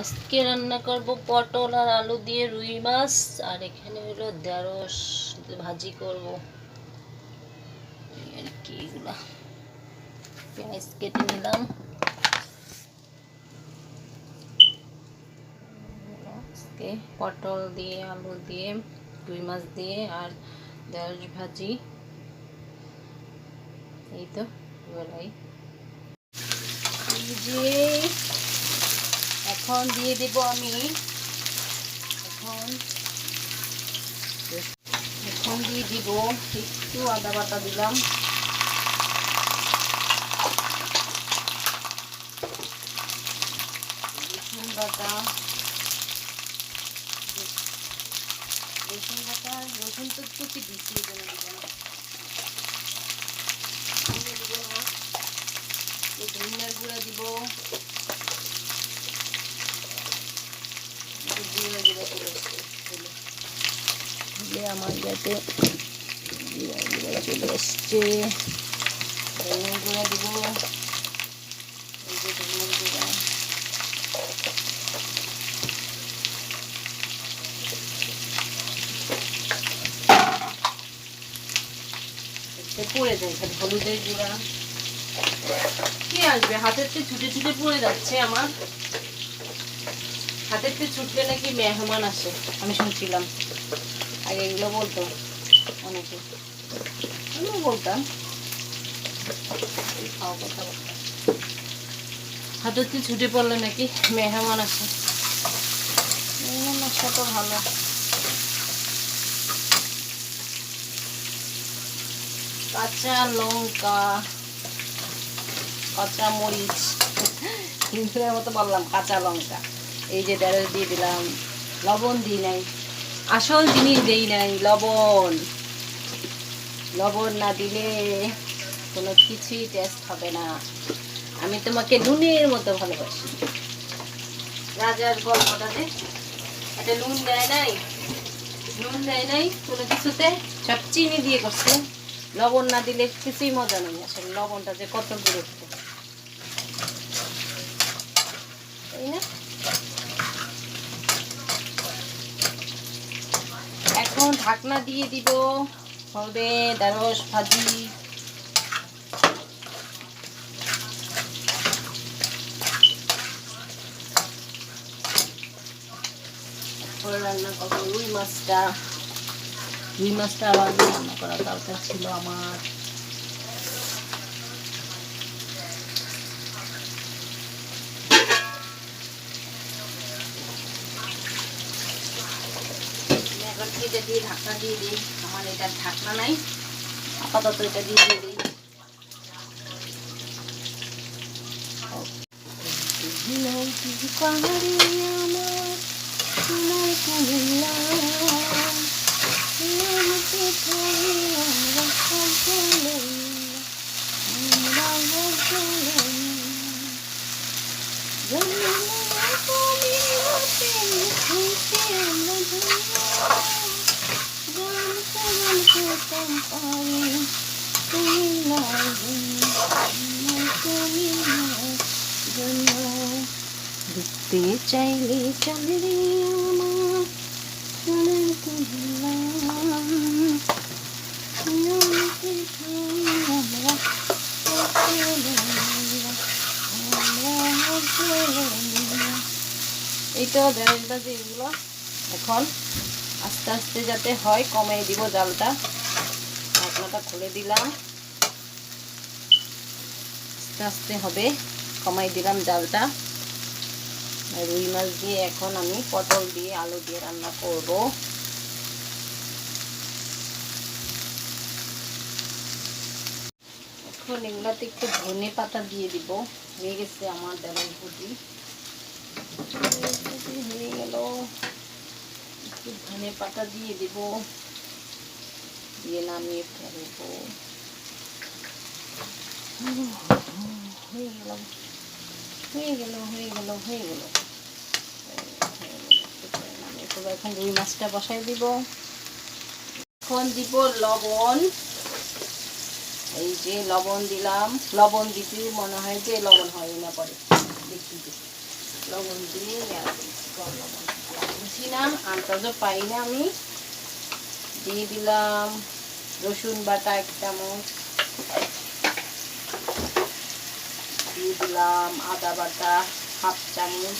আজকে রান্না করব পটল আর আলু দিয়ে রুই মাছ, আর এখানে হলো ঢেঁড়স ভাজি করব। আর কি এগুলা? পেঁয়াজ কেটে নিলাম। আজকে পটল দিয়ে, আলু দিয়ে, রুই মাছ দিয়ে আর ঢেঁড়স ভাজি। এই তো এগুলাই যে এখন দিয়ে দেব আমি। এখন এখন দিয়ে দিব, একটু আদা বাটা দিলাম। রসুন বাটা। রসুন বাটা, রসুন তো কুচি দিচ্ছি ধনিয়ার গুঁড়া দিব জিরা জিরা চলে এসছে দিলে আমার যাতে চলে এসছে। পড়ে যায় হলুদের গুঁড়া। কি আসবে? হাতের থেকে ছুটে ছুটে পড়ে যাচ্ছে আমার। হাতের থেকে ছুটলে নাকি মেহমান আসে, আমি শুনছিলাম। আগে এগুলো বলতো অনেকে। আমিও বলতাম। খাওয়া কথা বলতাম। থেকে ছুটে পড়লে নাকি মেহমান আসে? মেহমান আসা তো ভালো। কাঁচা লঙ্কা কাঁচা মরিচ। হিন্দুদের মতো বললাম কাঁচা লঙ্কা। এই যে ঢেঁড়স দিয়ে দিলাম লবণ দিই নাই। আসল জিনিস দেই নাই, লবণ। লবণ না দিলে কোনো কিছুই টেস্ট হবে না। আমি তোমাকে নুনের মতো ভালোবাসি। রাজার গল্পটাতে একটা নুন দেয় নাই, নুন দেয় নাই কোনো কিছুতে, সব চিনি দিয়ে করছে। লবণ না দিলে কিছুই মজা নেই আসলে লবণটা যে কত গুরুত্ব তাই না এখন ঢাকনা দিয়ে দিব। হবে ঢেঁড়স ভাজি। রান্না করব রুই মাছটা। রুই মাছটা আবার রান্না করা দরকার ছিল আমার। এটা দিয়ে ঢাকনা দিয়ে দিই। আমার এটা ঢাকনা নাই। আপাতত এটা দিয়ে দিয়ে দিই। পাহাড়ি আমাকে ছেড়ে আমরা সকলে আমরা সকলে জন্মনা কুমিল্লাতে খুঁজে আমরা গান গান করতাম পারি কুমিল্লার জন্য আমার কুমিল্লার জন্য দেখতে চাইলে চলে আমার সোনার কুমিল্লা আমাকে ছেড়ে আমরা সকলে এই তো ঢেঁড়স ভাজি এগুলো এখন আস্তে আস্তে যাতে হয় কমিয়ে দিব জালটা। ঢাকনাটা খুলে দিলাম। আস্তে আস্তে হবে, কমাই দিলাম জালটা। রুই মাছ দিয়ে এখন আমি পটল দিয়ে আলু দিয়ে রান্না করব। এখন এগুলাতে একটু ধনে পাতা দিয়ে দিব। হয়ে গেছে আমার ঢেঁড়স ভুজি হয়ে গেল। একটু ধনে পাতা দিয়ে দিব। দিয়ে নামিয়ে ফেলব হয়ে গেল হয়ে গেল। হয়ে গেল এখন রুই মাছটা বসাই দিব এখন দিব লবণ। এই যে লবণ দিলাম। লবণ দিতে মনে হয় যে লবণ হয় না পরে। দেখি। লবণ দিয়ে লবণ। বুঝি না, আন্দাজও পাই না আমি। দিয়ে দিলাম। রসুন বাটা এক চামচ। দিয়ে দিলাম আদা বাটা হাফ চামচ।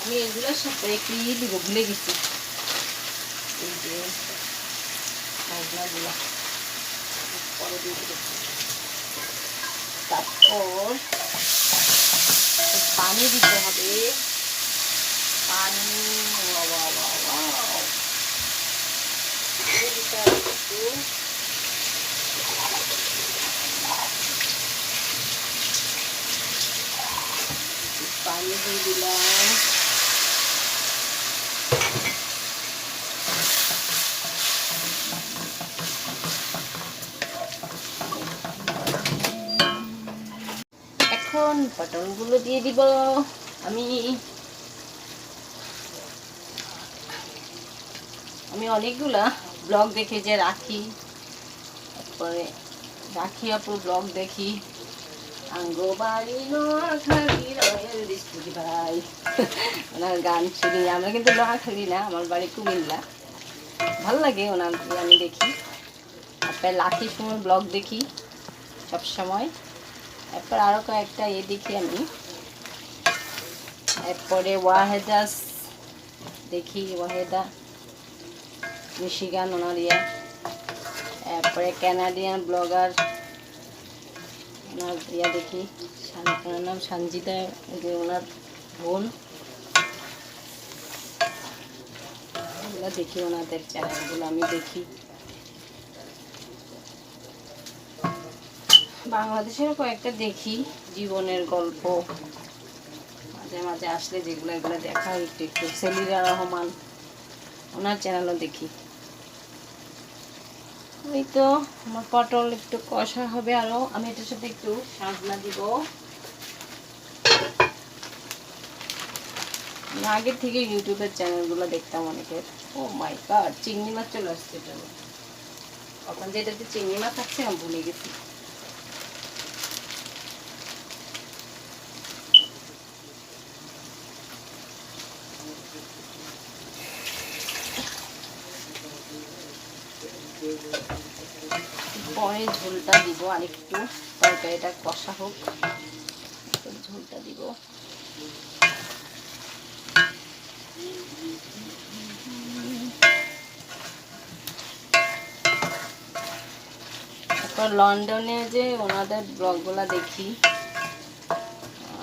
আমি এগুলোর সাথে একটু ই দিব, ভুলে গেছি। এই তারপর পানি দিতে হবে। পানি একটু পানি দিয়ে দিলাম এখন পটলগুলো দিয়ে দিব। আমি আমি অনেকগুলা ব্লগ দেখে যে রাখি। তারপরে রাখি আপুর ব্লগ দেখি। আঙ্গো ভাই। ওনার গান শুনি। আমরা কিন্তু নোয়াখালী না, আমার বাড়ি কুমিল্লা। ভালো লাগে ওনার আমি দেখি। তারপরে লাকি সুমন ব্লগ দেখি সব সময়। এরপর আরও কয়েকটা ইয়ে দেখি আমি। এরপরে ওয়াহেদাস দেখি, ওয়াহেদা। মিশিগান ওনার ইয়া এরপরে ক্যানাডিয়ান ব্লগার, ওনার ইয়া দেখি ওনার নাম সঞ্জিতা যে ওনার বোন। এগুলো দেখি ওনাদের চ্যানেলগুলো আমি দেখি। বাংলাদেশের কয়েকটা দেখি, জীবনের গল্প। মাঝে মাঝে আসলে যেগুলো এগুলো দেখা একটু একটু সেলিরা রহমান, ওনার চ্যানেলও দেখি। ওই তো, আমার পটল একটু কষা হবে আরও। আমি এটার সাথে একটু সাজনা দিব। আগে থেকে ইউটিউবের চ্যানেলগুলো দেখতাম অনেকের। ও মাই গড, চিংড়ি মাছ চলে আসছে এটা কখন যে এটাতে চিংড়ি মাছ থাকছে আমি ভুলে গেছি। পরে ঝোলটা দিব আর একটু তরকারিটা কষা হোক। ঝোলটা দিব। তারপর লন্ডনে যে ওনাদের ব্লগগুলো দেখি,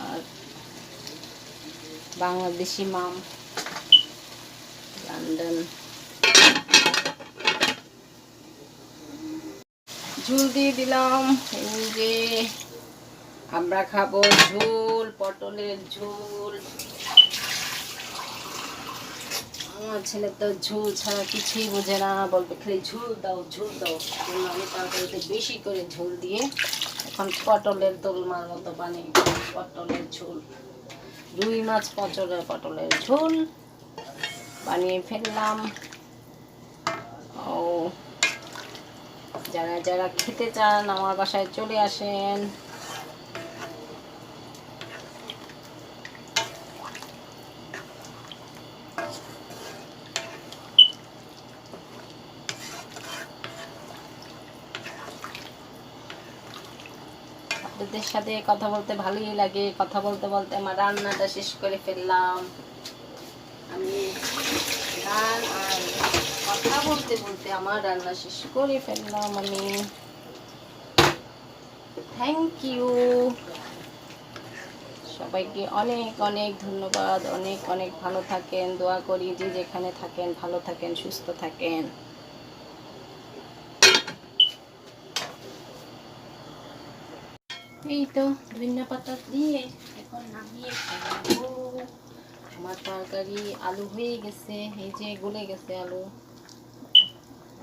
আর বাংলাদেশি মাম, লন্ডন। ঝুল দিয়ে দিলাম। এই যে আমরা খাব ঝোল, পটলের ঝোল। আমার ছেলে তো ঝোল ছাড়া কিছুই বোঝে না। বলবে, খালি ঝোল দাও ঝোল দাও। আমি তরকারিতে বেশি করে ঝোল দিয়ে এখন পটলের দোলমার মতো বানিয়ে পটলের ঝোল। রুই মাছ পচলের পটলের ঝোল বানিয়ে ফেললাম। ও যারা যারা খেতে চান, আমার বাসায় চলে আসেন। আপনাদের সাথে কথা বলতে ভালোই লাগে। কথা বলতে বলতে আমার রান্নাটা শেষ করে ফেললাম। আমি কথা বলতে বলতে আমার রান্না শেষ করে ফেললাম আমি। থ্যাংক ইউ সবাইকে অনেক অনেক ধন্যবাদ। অনেক অনেক ভালো থাকেন। দোয়া করি যে যেখানে থাকেন, ভালো থাকেন, সুস্থ থাকেন। এই তো ধনিয়া পাতা দিয়ে এখন নামিয়ে খাব। আমার তরকারি আলু হয়ে গেছে, এই যে গলে গেছে আলু।